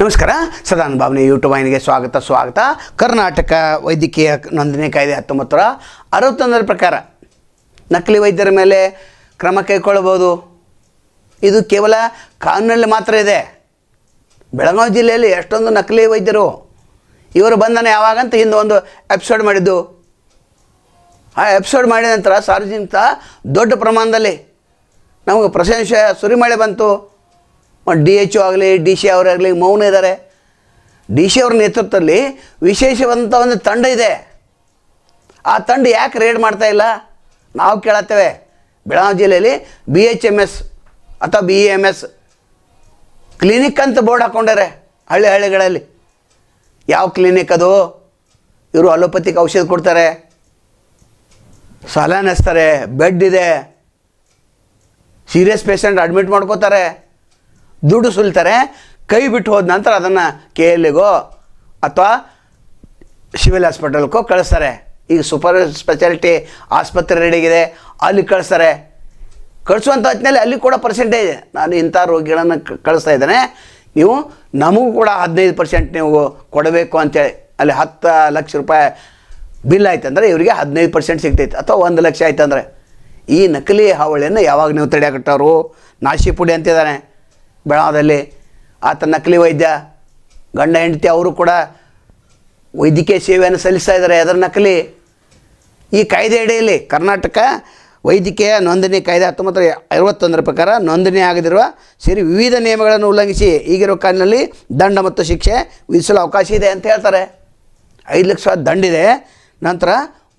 ನಮಸ್ಕಾರ. ಸದಾನ್ ಭಾವನೆ ಯೂಟ್ಯೂಬ್ ವಾಹಿನಿಗೆ ಸ್ವಾಗತ ಸ್ವಾಗತ. ಕರ್ನಾಟಕ ವೈದ್ಯಕೀಯ ನೋಂದಣಿ ಕಾಯ್ದೆ ಹತ್ತೊಂಬತ್ತರ ಅರವತ್ತೊಂದರ ಪ್ರಕಾರ ನಕಲಿ ವೈದ್ಯರ ಮೇಲೆ ಕ್ರಮ ಕೈಗೊಳ್ಳಬಹುದು. ಇದು ಕೇವಲ ಕಾನೂನಲ್ಲಿ ಮಾತ್ರ ಇದೆ. ಬೆಳಗಾವಿ ಜಿಲ್ಲೆಯಲ್ಲಿ ಎಷ್ಟೊಂದು ನಕಲಿ ವೈದ್ಯರು. ಇವರು ಬಂಧನ ಯಾವಾಗಂತ ಹಿಂದೆ ಒಂದು ಎಪಿಸೋಡ್ ಮಾಡಿದ್ದು. ಆ ಎಪಿಸೋಡ್ ಮಾಡಿದ ನಂತರ ಸಾರ್ವಜನಿಕ ದೊಡ್ಡ ಪ್ರಮಾಣದಲ್ಲಿ ನಮಗೆ ಪ್ರಶಂಸೆ, ಸುರಿಮಳೆ ಬಂತು. ಡಿ ಎಚ್ ಒ ಆಗಲಿ, ಡಿ ಸಿ ಅವರಾಗಲಿ ಮೌನ ಇದ್ದಾರೆ ಡಿ ಸಿ ಅವ್ರ ನೇತೃತ್ವದಲ್ಲಿ ವಿಶೇಷವಾದಂಥ ಒಂದು ತಂಡ ಇದೆ. ಆ ತಂಡ ಯಾಕೆ ರೇಡ್ ಮಾಡ್ತಾ ಇಲ್ಲ? ನಾವು ಕೇಳತ್ತೇವೆ. ಬೆಳಗಾವಿ ಜಿಲ್ಲೆಯಲ್ಲಿ ಬಿ ಎಚ್ ಎಂ ಎಸ್ ಅಥವಾ ಬಿ ಎಂ ಎಸ್ ಕ್ಲಿನಿಕ್ ಅಂತ ಬೋರ್ಡ್ ಹಾಕ್ಕೊಂಡಾರೆ ಹಳ್ಳಿ ಹಳ್ಳಿಗಳಲ್ಲಿ. ಯಾವ ಕ್ಲಿನಿಕ್ ಅದು? ಇವರು ಅಲೋಪತಿಕ್ ಔಷಧ ಕೊಡ್ತಾರೆ. ಸಲಹೆ ನೆಸ್ತಾರೆ, ಬೆಡ್ ಇದೆ. ಸೀರಿಯಸ್ ಪೇಷಂಟ್ ಅಡ್ಮಿಟ್ ಮಾಡ್ಕೋತಾರೆ. ದುಡ್ಡು ಸುಲ್ತಾರೆ, ಕೈ ಬಿಟ್ಟು ಹೋದ ನಂತರ ಅದನ್ನು ಕೆ ಎಲ್ಗೋ ಅಥವಾ ಸಿವಿಲ್ ಹಾಸ್ಪಿಟಲ್ಗೋ ಕಳಿಸ್ತಾರೆ. ಈಗ ಸೂಪರ್ ಸ್ಪೆಷಾಲಿಟಿ ಆಸ್ಪತ್ರೆ ರೆಡಿಗಿದೆ ಅಲ್ಲಿ ಕಳಿಸ್ತಾರೆ. ಕಳಿಸುವಂಥ ಹೊತ್ತಿನಲ್ಲಿ ಅಲ್ಲಿ ಕೂಡ ಪರ್ಸೆಂಟೇಜ್ ನಾನು ಇಂಥ ರೋಗಿಗಳನ್ನು ಕಳಿಸ್ತಾ ಇದ್ದೇನೆ. ನೀವು ನಮಗೂ ಕೂಡ ಹದಿನೈದು ಪರ್ಸೆಂಟ್ ನೀವು ಕೊಡಬೇಕು ಅಂತೇಳಿ, ಅಲ್ಲಿ ಹತ್ತು ಲಕ್ಷ ರೂಪಾಯಿ ಬಿಲ್ ಆಯ್ತು ಅಂದರೆ ಇವರಿಗೆ ಹದಿನೈದು ಪರ್ಸೆಂಟ್ ಸಿಗ್ತೈತೆ ಅಥವಾ ಒಂದು ಲಕ್ಷ ಆಯ್ತು ಅಂದರೆ. ಈ ನಕಲಿ ಹಾವಳಿಯನ್ನು ಯಾವಾಗ ನೀವು ತಡೆಯಾಕಟ್ಟವರು ನಾಶಿ ಪುಡಿ ಅಂತಿದ್ದಾನೆ ಬೆಳಗಾವದಲ್ಲಿ ಆತ ನಕಲಿ ವೈದ್ಯ, ಗಂಡ, ಹೆಂಡತಿ ಅವರು ಕೂಡ ವೈದ್ಯಕೀಯ ಸೇವೆಯನ್ನು ಸಲ್ಲಿಸ್ತಾ ಇದ್ದಾರೆ. ಅದರ ನಕಲಿ ಈ ಕಾಯ್ದೆ ಅಡಿಯಲ್ಲಿ ಕರ್ನಾಟಕ ವೈದ್ಯಕೀಯ ನೋಂದಣಿ ಕಾಯ್ದೆ ಹತ್ತೊಂಬತ್ತು ಐವತ್ತೊಂದರ ಪ್ರಕಾರ ನೋಂದಣಿ ಆಗದಿರುವ ಸೇರಿ ವಿವಿಧ ನಿಯಮಗಳನ್ನು ಉಲ್ಲಂಘಿಸಿ ಈಗಿರುವ ಕಾಲಿನಲ್ಲಿ ದಂಡ ಮತ್ತು ಶಿಕ್ಷೆ ವಿಧಿಸಲು ಅವಕಾಶ ಇದೆ ಅಂತ ಹೇಳ್ತಾರೆ. ಐದು ಲಕ್ಷ ದಂಡಿದೆ ನಂತರ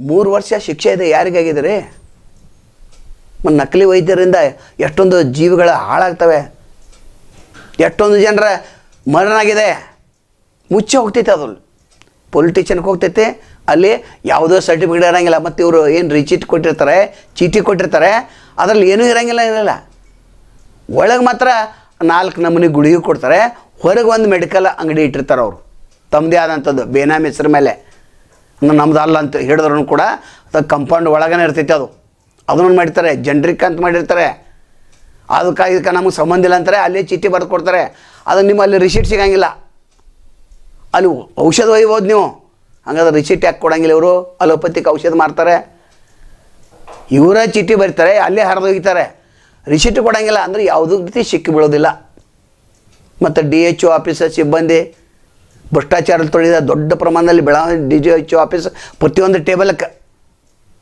ಮೂರು ವರ್ಷ ಶಿಕ್ಷೆ ಇದೆ. ಯಾರಿಗಾಗಿದೆ ರೀ ಮತ್ತು ನಕಲಿ ವೈದ್ಯರಿಂದ ಎಷ್ಟೊಂದು ಜೀವಿಗಳು ಹಾಳಾಗ್ತವೆ. ಎಷ್ಟೊಂದು ಜನರ ಮರಣ ಆಗಿದೆ ಮುಚ್ಚಿ ಹೋಗ್ತೈತೆ ಅದು ಪೊಲಿಟಿಷನ್ಗೆ ಹೋಗ್ತೈತೆ. ಅಲ್ಲಿ ಯಾವುದೋ ಸರ್ಟಿಫಿಕೇಟ್ ಇರೋಂಗಿಲ್ಲ ಮತ್ತು ಇವರು ಏನು ರಿಚೀಟ್ ಕೊಟ್ಟಿರ್ತಾರೆ, ಚೀಟಿ ಕೊಟ್ಟಿರ್ತಾರೆ. ಅದರಲ್ಲಿ ಏನೂ ಇರೋಂಗಿಲ್ಲ ಇರಲ್ಲ ಒಳಗೆ ಮಾತ್ರ ನಾಲ್ಕು ನಮೂನಿ ಗುಳಿಗೆ ಕೊಡ್ತಾರೆ. ಹೊರಗೆ ಒಂದು ಮೆಡಿಕಲ್ ಅಂಗಡಿ ಇಟ್ಟಿರ್ತಾರೆ ಅವರು. ತಮ್ಮದೇ ಆದಂಥದ್ದು, ಬೇನಾಮಿ ಹೆಸರು ಮೇಲೆ. ನಮ್ದು ಅಲ್ಲ ಅಂತ ಹಿಡಿದ್ರು ಕೂಡ, ಅದು ಕಂಪೌಂಡ್ ಒಳಗನೆ ಇರ್ತೈತೆ ಅದು. ಅದನ್ನು ಮಾಡಿರ್ತಾರೆ. ಜನ್ರಿಕ್ ಅಂತ ಮಾಡಿರ್ತಾರೆ. ಅದಕ್ಕೆ ಇದಕ್ಕೆ ನಮಗೆ ಸಂಬಂಧ ಇಲ್ಲ ಅಂತಾರೆ, ಅಲ್ಲೇ ಚೀಟಿ ಬರೆದು ಕೊಡ್ತಾರೆ. ಅದು ನಿಮ್ಮಲ್ಲಿ ರಿಸಿಟ್ ಸಿಗಂಗಿಲ್ಲ. ಅಲ್ಲಿ ಔಷಧ ಒಯ್ಬೋದು ನೀವು. ಹಂಗಾದ್ರೆ ರಿಸಿಟ್ ಯಾಕೆ ಕೊಡಂಗಿಲ್ಲ ಇವರು? ಅಲೋಪತಿಕ್ ಔಷಧ ಮಾಡ್ತಾರೆ ಇವರೇ ಚೀಟಿ ಬರೀತಾರೆ, ಅಲ್ಲೇ ಹರಿದು ಒಗಿತಾರೆ ರಿಸಿಟ್ ಕೊಡಂಗಿಲ್ಲ ಅಂದರೆ ಯಾವುದೂ ರೀತಿ ಸಿಕ್ಕಿ ಬೀಳೋದಿಲ್ಲ. ಮತ್ತು ಡಿ ಎಚ್ ಒ ಆಫೀಸರ್ ಸಿಬ್ಬಂದಿ ಭ್ರಷ್ಟಾಚಾರದಲ್ಲಿ ತೊಳೆದ ದೊಡ್ಡ ಪ್ರಮಾಣದಲ್ಲಿ ಬೆಳವಣಿಗೆ D G H O office ಪ್ರತಿಯೊಂದು ಟೇಬಲ್ಕ್ಕೆ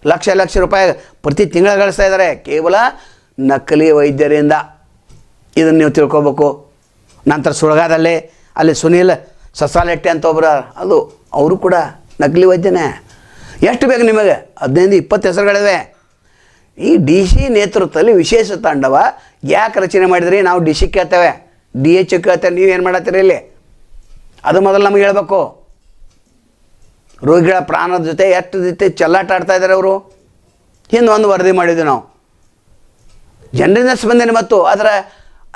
ಲಕ್ಷ ಲಕ್ಷ ರೂಪಾಯಿ ಪ್ರತಿ ತಿಂಗಳು ಗಳಿಸ್ತಾ ಇದ್ದಾರೆ ಕೇವಲ ನಕಲಿ ವೈದ್ಯರಿಂದ ಇದನ್ನು ನೀವು ತಿಳ್ಕೊಬೇಕು. ನಂತರ ಸುಳಗಾದಲ್ಲಿ ಅಲ್ಲಿ ಸುನೀಲ್ ಸಸಾಲೆಟ್ಟಿ ಅಂತ ಒಬ್ಬರು ಅದು ಅವರು ಕೂಡ ನಕಲಿ ವೈದ್ಯನೇ. ಎಷ್ಟು ಬೇಕು ನಿಮಗೆ? ಹದಿನೈದು, ಇಪ್ಪತ್ತು ಹೆಸರುಗಳಿವೆ. ಈ ಡಿ ಸಿ ನೇತೃತ್ವದಲ್ಲಿ ವಿಶೇಷ ತಂಡವ ಯಾಕೆ ರಚನೆ ಮಾಡಿದ್ರಿ? ನಾವು ಡಿ ಸಿ ಕೇಳ್ತೇವೆ. ಡಿ ಎಚ್ ಕೇಳ್ತೇವೆ. ನೀವೇನು ಮಾಡತ್ತೀರಿ ಇಲ್ಲಿ? ಅದು ಮೊದಲು ನಮಗೆ ಹೇಳಬೇಕು. ರೋಗಿಗಳ ಪ್ರಾಣದ ಜೊತೆ ಎಷ್ಟು ಜೊತೆ ಚೆಲ್ಲಾಟ ಆಡ್ತಾ ಇದ್ದಾರೆ ಅವರು? ಹಿಂದೆ ಒಂದು ವರದಿ ಮಾಡಿದ್ವಿ ನಾವು. ಜನರಿಂದ ಸ್ಪಂದನೆ ಮತ್ತು ಅದರ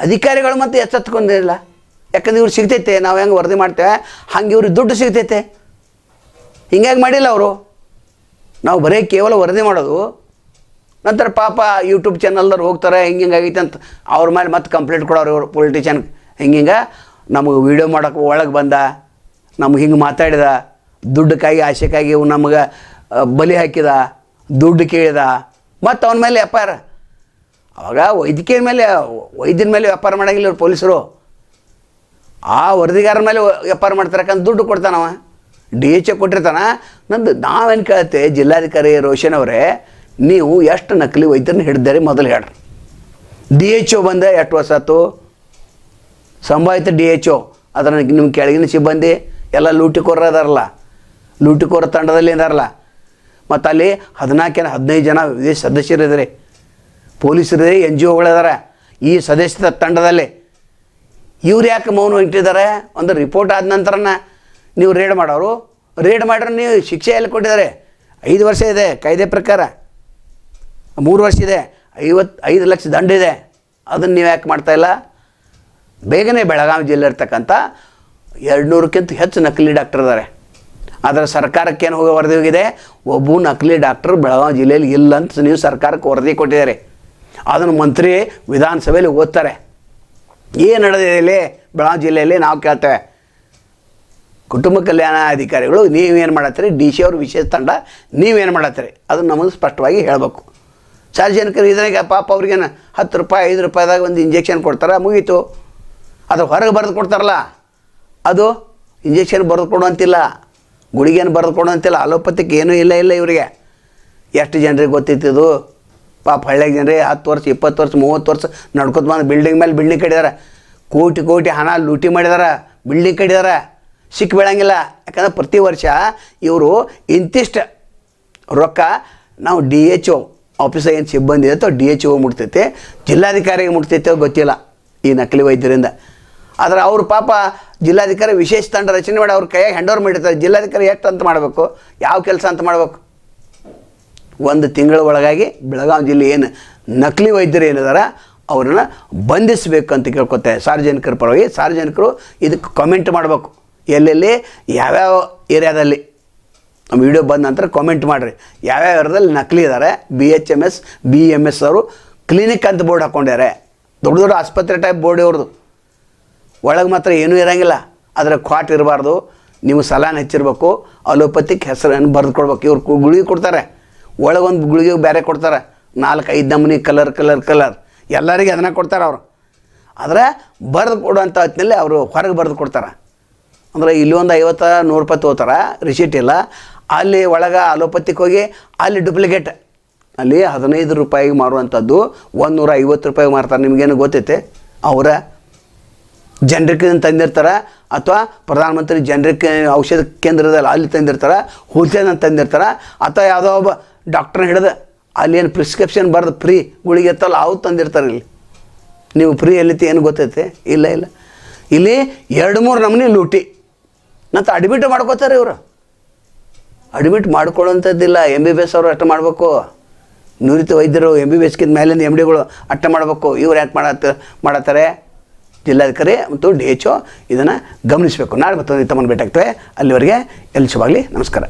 ಅಧಿಕಾರಿಗಳು ಮತ್ತು ಎಚ್ಚೆತ್ಕೊಂಡಿರಲಿಲ್ಲ ಯಾಕಂದ್ರೆ ಇವ್ರು ಸಿಗ್ತೈತೆ, ನಾವು ಹೆಂಗೆ ವರದಿ ಮಾಡ್ತೇವೆ, ಹಂಗೆ ಇವ್ರಿಗೆ ದುಡ್ಡು ಸಿಗ್ತೈತೆ. ಹಿಂಗಾಗಿ ಮಾಡಿಲ್ಲ ಅವರು. ನಾವು ಬರೀ ಕೇವಲ ವರದಿ ಮಾಡೋದು. ನಂತರ ಪಾಪ ಯೂಟ್ಯೂಬ್ ಚಾನಲ್ದವ್ರು ಹೋಗ್ತಾರೆ, ಹಿಂಗೆ ಹಿಂಗಾಗೈತೆ ಅಂತ ಅವ್ರ ಮೇಲೆ ಮತ್ತೆ ಕಂಪ್ಲೇಂಟ್ ಕೊಡೋರು ಇವರು ಪೊಲಿಟಿಷಿಯನ್ ಹಿಂಗೆ ನಮಗೆ ವೀಡಿಯೋ ಮಾಡೋಕೆ ಒಳಗೆ ಬಂದ, ನಮ್ಗೆ ಹಿಂಗೆ ಮಾತಾಡಿದ, ದುಡ್ಡಕ್ಕಾಗಿ, ಆಸೆಕ್ಕಾಗಿ ಇವು ನಮಗೆ ಬಲಿ ಹಾಕಿದ, ದುಡ್ಡು ಕೇಳಿದ, ಮತ್ತು ಅವನ ಮೇಲೆ ವ್ಯಾಪಾರ ಅವಾಗ ವೈದ್ಯಕೀಯ ಮೇಲೆ, ವೈದ್ಯನ ಮೇಲೆ ವ್ಯಾಪಾರ ಮಾಡೋಂಗಿಲ್ಲ ಇವ್ರು ಪೊಲೀಸರು. ಆ ವರದಿಗಾರರ ಮೇಲೆ ವ್ಯಾಪಾರ ಮಾಡ್ತಾರೆ, ಯಾಕಂದ್ರೆ ದುಡ್ಡು ಕೊಡ್ತಾನವ ಡಿ ಎಚ್ ಎ ಕೊಟ್ಟಿರ್ತಾನ. ನಂದು ನಾವೇನು ಕೇಳುತ್ತೆ, ಜಿಲ್ಲಾಧಿಕಾರಿ ರೋಷನ್ ಅವರೇ, ನೀವು ಎಷ್ಟು ನಕಲಿ ವೈದ್ಯರನ್ನ ಹಿಡಿದಾರೆ ಮೊದಲು ಹೇಳ್ರಿ. ಡಿ ಎಚ್ ಒ ಬಂದ, ಎಷ್ಟು ವರ್ಷ ಆಯ್ತು? ಸಂಭಾವಿತ ಡಿ ಎಚ್ ಒ. ಅದರ ನಿಮ್ಮ ಕೆಳಗಿನ ಸಿಬ್ಬಂದಿ ಎಲ್ಲ ಲೂಟಿಕೋರ ಅದಾರಲ್ಲ. ಲೂಟಿಕೋರ ತಂಡದಲ್ಲಿ ಇದಾರಲ್ಲ ಮತ್ತು ಅಲ್ಲಿ ಹದಿನಾಲ್ಕೇನು ಹದಿನೈದು ಜನ ವಿದೇಶ ಸದಸ್ಯರಿದ್ದಾರೆ ಪೊಲೀಸರಿದೆ ಎನ್ ಜಿ ಒಗಳಿದ್ದಾರೆ ಈ ಸದಸ್ಯದ ತಂಡದಲ್ಲಿ ಇವ್ರು ಯಾಕೆ ಮೌನ ಇಟ್ಟಿದ್ದಾರೆ? ಒಂದು ರಿಪೋರ್ಟ್ ಆದ ನಂತರನ ನೀವು ರೇಡ್ ಮಾಡೋರು. ರೇಡ್ ಮಾಡ್ರೆ ನೀವು ಶಿಕ್ಷೆ ಎಲ್ಲಿ ಕೊಟ್ಟಿದ್ದಾರೆ? ಐದು ವರ್ಷ ಇದೆ, ಕಾಯ್ದೆ ಪ್ರಕಾರ. ಮೂರು ವರ್ಷ ಇದೆ, ಐವತ್ತು, ಐದು ಲಕ್ಷ ದಂಡ ಇದೆ. ಅದನ್ನು ನೀವು ಯಾಕೆ ಮಾಡ್ತಾಯಿಲ್ಲ ಬೇಗನೆ ಬೆಳಗಾವಿ ಜಿಲ್ಲೆ ಇರ್ತಕ್ಕಂಥ ಎರಡು ನೂರಕ್ಕಿಂತ ಹೆಚ್ಚು ನಕಲಿ ಡಾಕ್ಟರ್ ಇದ್ದಾರೆ ಆದರೆ ಸರ್ಕಾರಕ್ಕೇನು ಹೋಗಿ ವರದಿ ಹೋಗಿದೆ? ಒಬ್ಬ ನಕಲಿ ಡಾಕ್ಟರ್ ಬೆಳಗಾವಿ ಜಿಲ್ಲೆಯಲ್ಲಿ ಇಲ್ಲ ಅಂತ ನೀವು ಸರ್ಕಾರಕ್ಕೆ ವರದಿ ಕೊಟ್ಟಿದ್ದಾರೆ. ಅದನ್ನು ಮಂತ್ರಿ ವಿಧಾನಸಭೆಯಲ್ಲಿ ಓದ್ತಾರೆ. ಏನು ನಡೆದಿದೆ ಇಲ್ಲಿ? ಬೆಳಗಾವಿ ಜಿಲ್ಲೆಯಲ್ಲಿ ನಾವು ಕೇಳ್ತೇವೆ. ಕುಟುಂಬ ಕಲ್ಯಾಣ ಅಧಿಕಾರಿಗಳು ನೀವೇನು ಮಾಡತ್ತೀರಿ? ಡಿ ಸಿ ಅವರು ವಿಶೇಷ ತಂಡ ನೀವೇನು ಮಾಡತ್ತೀರಿ? ಅದನ್ನು ನಮಗೆ ಸ್ಪಷ್ಟವಾಗಿ ಹೇಳಬೇಕು. ಸಾರ್ವಜನಿಕರು ಇದ್ರಾಗ ಪಾಪ ಅವ್ರಿಗೇನು ಹತ್ತು ರೂಪಾಯಿ, ಐದು ರೂಪಾಯಿದಾಗ ಒಂದು ಇಂಜೆಕ್ಷನ್ ಕೊಡ್ತಾರೆ? ಮುಗೀತು. ಅದು ಹೊರಗೆ ಬರೆದು ಕೊಡ್ತಾರಲ್ಲ. ಅದು ಇಂಜೆಕ್ಷನ್ ಬರೆದು ಕೊಡುವಂತಿಲ್ಲ. ಗುಳಿಗೇನು ಬರೆದು ಕೊಡುವಂತಿಲ್ಲ. ಅಲೋಪತಿಕ್ ಏನೂ ಇಲ್ಲ ಇಲ್ಲ ಇವರಿಗೆ. ಎಷ್ಟು ಜನರಿಗೆ ಗೊತ್ತಿತ್ತಿದು ಪಾಪ ಹಳ್ಳಿಯ ಜನರೇ ಹತ್ತು ವರ್ಷ, ಇಪ್ಪತ್ತು ವರ್ಷ, ಮೂವತ್ತು ವರ್ಷ ನಡ್ಕೊತ ಬಂದು ಬಿಲ್ಡಿಂಗ್ ಮೇಲೆ ಬಿಲ್ಡಿಂಗ್ ಕಟ್ಟಿದಾರೆ. ಕೋಟಿ ಕೋಟಿ ಹಣ ಲೂಟಿ ಮಾಡಿದಾರೆ ಬಿಲ್ಡಿಂಗ್ ಕಡಿದಾರ ಸಿಕ್ಕ ಬೀಳಂಗಿಲ್ಲ. ಯಾಕಂದ್ರೆ ಪ್ರತಿ ವರ್ಷ ಇವರು ಇಂತಿಷ್ಟು ರೊಕ್ಕ ನಾವು ಡಿ ಎಚ್ ಓ ಆಫೀಸಾಗ ಏನು ಸಿಬ್ಬಂದಿ ಇರುತ್ತೋ ಡಿ ಎಚ್ ಓ ಮುಟ್ತೈತೆ, ಜಿಲ್ಲಾಧಿಕಾರಿಗೆ ಮುಟ್ತೈತೆ ಗೊತ್ತಿಲ್ಲ ಈ ನಕಲಿ ವೈದ್ಯರಿಂದ. ಆದರೆ ಅವ್ರು ಪಾಪ ಜಿಲ್ಲಾಧಿಕಾರಿ ವಿಶೇಷ ತಂಡ ರಚನೆ ಮಾಡಿ ಅವ್ರ ಕೈಯಾಗ ಹ್ಯಾಂಡ್ ಓವರ್ ಮಾಡಿರ್ತಾರೆ. ಜಿಲ್ಲಾಧಿಕಾರಿ ಎಷ್ಟು ಅಂತ ಮಾಡಬೇಕು? ಯಾವ ಕೆಲಸ ಅಂತ ಮಾಡಬೇಕು? ಒಂದು ತಿಂಗಳ ಒಳಗಾಗಿ ಬೆಳಗಾವಿ ಜಿಲ್ಲೆ ಏನು ನಕಲಿ ವೈದ್ಯರು ಏನಿದಾರ, ಅವ್ರನ್ನ ಬಂಧಿಸಬೇಕು ಅಂತ ಕೇಳ್ಕೊತಾರೆ ಸಾರ್ವಜನಿಕರ ಪರವಾಗಿ. ಸಾರ್ವಜನಿಕರು ಇದಕ್ಕೆ ಕಮೆಂಟ್ ಮಾಡಬೇಕು. ಎಲ್ಲೆಲ್ಲಿ? ಯಾವ್ಯಾವ ಏರಿಯಾದಲ್ಲಿ? ನಮ್ಮ ವಿಡಿಯೋ ಬಂದ ನಂತರ ಕಾಮೆಂಟ್ ಮಾಡಿರಿ. ಯಾವ್ಯಾವ ಏರಿಯಾದಲ್ಲಿ ನಕಲಿ ಇದ್ದಾರೆ B H M S B M S ಅವರು ಕ್ಲಿನಿಕ್ ಅಂತ ಬೋರ್ಡ್ ಹಾಕ್ಕೊಂಡ್ಯಾರೆ ದೊಡ್ಡ ದೊಡ್ಡ ಆಸ್ಪತ್ರೆ ಟೈಪ್ ಬೋರ್ಡ್ ಇವ್ರದ್ದು. ಒಳಗೆ ಮಾತ್ರ ಏನೂ ಇರೋಂಗಿಲ್ಲ. ಅದರ ಕ್ವಾಟ್ ಇರಬಾರ್ದು. ನೀವು ಸಲಾನ್ ಹೆಚ್ಚಿರಬೇಕು. ಅಲೋಪತಿಕ್ ಹೆಸರನ್ನು ಬರೆದು ಕೊಡ್ಬೇಕು ಇವ್ರು ಗುಳಿಗೆ ಕೊಡ್ತಾರೆ. ಒಳಗೊಂದು ಗುಳಿಗೆ ಬೇರೆ ಕೊಡ್ತಾರೆ. ನಾಲ್ಕು, ಐದು ನಮೂನಿ, ಕಲರ್ ಕಲರ್ ಕಲರ್. ಎಲ್ಲರಿಗೆ ಅದನ್ನ ಕೊಡ್ತಾರೆ ಅವರು. ಆದರೆ ಬರೆದು ಕೊಡುವಂಥ ಹೊತ್ತಿನಲ್ಲಿ ಅವರು ಹೊರಗೆ ಬರೆದು ಕೊಡ್ತಾರೆ. ಅಂದರೆ ಒಂದು ಐವತ್ತು, ನೂರು ರೂಪಾಯಿ ತೊಗೋತಾರೆ ರಿಸೀಟ್ ಇಲ್ಲ ಅಲ್ಲಿ ಒಳಗೆ ಅಲೋಪತಿಗೆ ಹೋಗಿ ಅಲ್ಲಿ ಡುಪ್ಲಿಕೇಟ್ ಅಲ್ಲಿ ಹದಿನೈದು ರೂಪಾಯಿಗೆ ಮಾರುವಂಥದ್ದು ಒಂದು ನೂರ ಐವತ್ತು ರೂಪಾಯಿಗೆ ಮಾರ್ತಾರೆ. ನಿಮಗೇನು ಗೊತ್ತೈತೆ? ಅವರ ಜನರಿಗೆ ತಂದಿರ್ತಾರೆ ಅಥವಾ ಪ್ರಧಾನಮಂತ್ರಿ ಜನರಿಕ್ ಔಷಧ ಕೇಂದ್ರದಲ್ಲಿ ಅಲ್ಲಿ ತಂದಿರ್ತಾರೆ ಹೋಲ್ಸೇಲ್ ತಂದಿರ್ತಾರೆ ಅಥವಾ ಯಾವುದೋ ಒಬ್ಬ ಡಾಕ್ಟ್ರನ್ನ ಹಿಡಿದ ಅಲ್ಲಿ ಏನು ಪ್ರಿಸ್ಕ್ರಿಪ್ಷನ್ ಬರೆದು ಫ್ರೀ ಗುಳಿಗೆ ಎತ್ತಲ್ಲ, ಅವು ತಂದಿರ್ತಾರೆ ಇಲ್ಲಿ. ನೀವು ಫ್ರೀ ಎಲ್ಲಿತಿ ಏನು ಗೊತ್ತೈತೆ? ಇಲ್ಲ ಇಲ್ಲ. ಇಲ್ಲಿ ಎರಡು ಮೂರು ನಮೂನಿ ಲೂಟಿ. ನಂತ ಅಡ್ಮಿಟ್ ಮಾಡ್ಕೋತಾರೆ ಇವರು. ಅಡ್ಮಿಟ್ ಮಾಡ್ಕೊಳ್ಳೋಂಥದ್ದಿಲ್ಲ ಎಂ ಬಿ ಬಿ ಎಸ್ ಅವರು ಅಷ್ಟು ಮಾಡಬೇಕು. ನುರಿತ ವೈದ್ಯರು ಎಂ ಬಿ ಬಿ ಎಸ್ಗಿಂತ ಮೇಲಿಂದ ಎಂ ಡಿಗಳು ಅಟ್ಟ ಮಾಡಬೇಕು. ಇವ್ರು ಯಾಕೆ ಮಾಡತ್ತ, ಮಾಡತ್ತಾರೆ? ಜಿಲ್ಲಾಧಿಕಾರಿ ಮತ್ತು ಡಿ ಎಚ್ ಒ ಇದನ್ನು ಗಮನಿಸಬೇಕು. ನಾಳೆ ಮತ್ತೊಂದು ತಮ್ಮನ್ನು ಭೇಟಾಗ್ತವೆ ಅಲ್ಲಿವರೆಗೆ ಎಲ್ಲಿ ಶುಭಾಗಲಿ ನಮಸ್ಕಾರ.